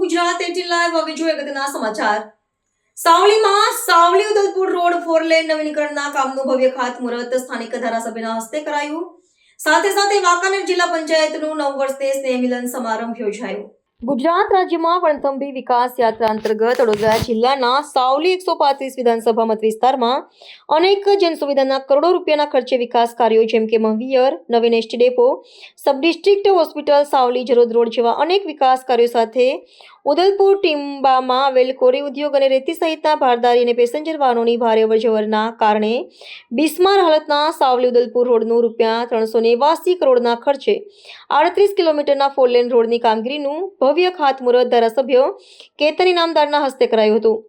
Gujarat eighteen live. હવે જોઈએ અગત્યના સમાચાર. સાવલીમાં Savli Udalpur road four lane નવીનીકરણના કામનું ભવ્ય ખાતમુહૂર્ત સ્થાનિક ધારાસભ્યના હસ્તે કરાયું. સાથે સાથે વાંકાનેર જિલ્લા પંચાયતનું નવ વર્ષે સ્નેહ મિલન સમારંભ યોજાયો. ગુજરાત રાજ્યમાં વણથંભી વિકાસ યાત્રા અંતર્ગત વડોદરા જિલ્લાના સાવલી એકસો પાંત્રીસ વિધાનસભા મત વિસ્તારમાં અનેક જન સુવિધાના કરોડો રૂપિયાના ખર્ચે વિકાસ કાર્યો જેમ કે મહવિયર નવીન ST depot, sub district hospital, Savli Jarod road જેવા અનેક વિકાસ કાર્યો સાથે ઉદલપુર ટીમ્બામાં આવેલ કોરી ઉદ્યોગ અને રેતી સહિતના ભારદારી અને પેસેન્જર વાહનોની ભારે અવરજવરના કારણે બિસ્માર હાલતના સાવલી ઉદલપુર રોડનું રૂપિયા ત્રણસો નેવાસી કરોડના ખર્ચે આડત્રીસ કિલોમીટરના ફોરલેન રોડની કામગીરીનું ભવ્ય ખાતમુહૂર્ત ધારાસભ્ય કેતન ઇનામદારના હસ્તે કરાયું હતું.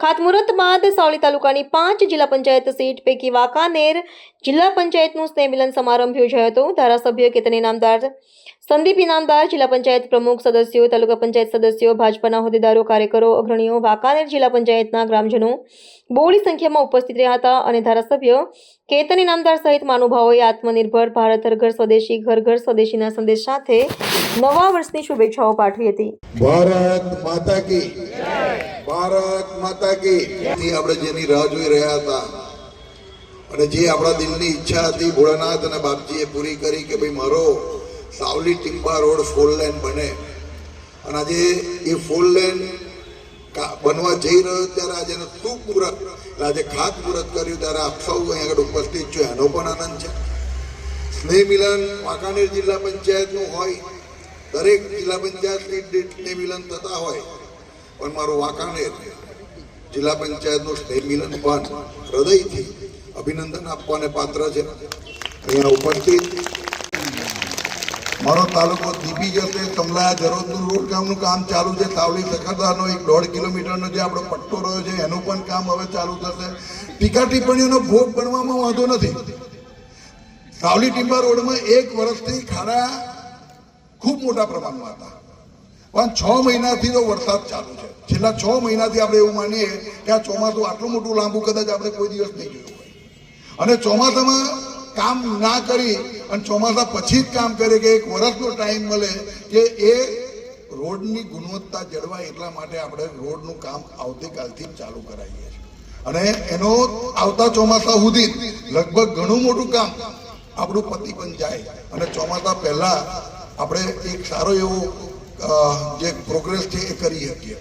ખાતમુહૂર્ત બાદ સાવલી તાલુકાની પાંચ જિલ્લા પંચાયત સીટ પૈકી વાંકાનેર જિલ્લા પંચાયતનું સ્નેહમિલન સમારંભ યોજાયો હતો. ધારાસભ્ય કેતન ઇનામદાર સંદીપ ઇનામદાર, જિલ્લા પંચાયત પ્રમુખ સદસ્યો, તાલુકા પંચાયત સદસ્યો, ભાજપાના હોદ્દેદારો, કાર્યકરો, અગ્રણીઓ, વાંકાનેર જિલ્લા પંચાયતના ગ્રામજનો બહોળી સંખ્યામાં ઉપસ્થિત રહ્યા હતા અને ધારાસભ્ય કેતન ઇનામદાર સહિત મહાનુભાવોએ આત્મનિર્ભર ભારત હર ઘર સ્વદેશી ઘર ઘર સ્વદેશીના સંદેશ સાથે નવા વર્ષની શુભેચ્છાઓ પાઠવી હતી. ભારત માતા કી ભારત માતા કી આપણે જેની રાહ જોઈ રહ્યા હતા અને જે આપણા દિલની ઈચ્છા હતી ભોળાનાથ અને બાપજીએ પૂરી કરી કે ભાઈ મારો Savli Timba road four lane બને. અને આજે એ ફોર લેન બનવા જઈ રહ્યો ત્યારે આજે એનું શુભ મુહૂર્ત આજે ખાત મુહૂર્ત કર્યું ત્યારે આપ સૌ અહીં આગળ ઉપસ્થિત છો, એનો પણ આનંદ છે. સ્નેહ મિલન વાંકાનેર જિલ્લા પંચાયતનું હોય, દરેક જિલ્લા પંચાયતની સ્નેહ મિલન થતા હોય, પણ મારું વાંકાનેર જિલ્લા પંચાયતનું સ્નેહ મિલન પણ હૃદયથી અભિનંદન આપવાને પાત્ર છે. અહીંયા ઉપસ્થિત મારો તાલુકો દીપી જશે તમલા જરોદનું રોડ કામનું કામ ચાલુ છે. સાવલી સખરદારનો એક દોઢ કિલોમીટરનો જે આપણો પટ્ટો રહ્યો છે, એનું પણ કામ હવે ચાલુ થશે. ટીકા ટિપ્પણીઓનો ભોગ બનવામાં વાંધો નથી. સાવલી ટીમ્બા રોડમાં એક વર્ષથી ખાડા ખૂબ મોટા પ્રમાણમાં હતા. પણ છ મહિનાથી તો વરસાદ ચાલુ છે. છેલ્લા છ મહિનાથી આપણે એવું માનીએ કે આ ચોમાસું આટલું મોટું લાંબુ કદાચ આપણે કોઈ દિવસ નહીં જોયું હોય. અને ચોમાસામાં કામ ના કરી અને ચોમાસા પછી જ કામ કરે કે એક વર્ષનો ટાઈમ મળે કે એ રોડની ગુણવત્તા જળવાય એટલા માટે આપણે રોડનું કામ આવતીકાલથી ચાલુ કરાવીએ છીએ. અને એનો આવતા ચોમાસા સુધી લગભગ ઘણું મોટું કામ આપણું પતિ પણ જાય. અને ચોમાસા પહેલાં આપણે એક સારો એવો જે પ્રોગ્રેસ છે એ કરી શકીએ.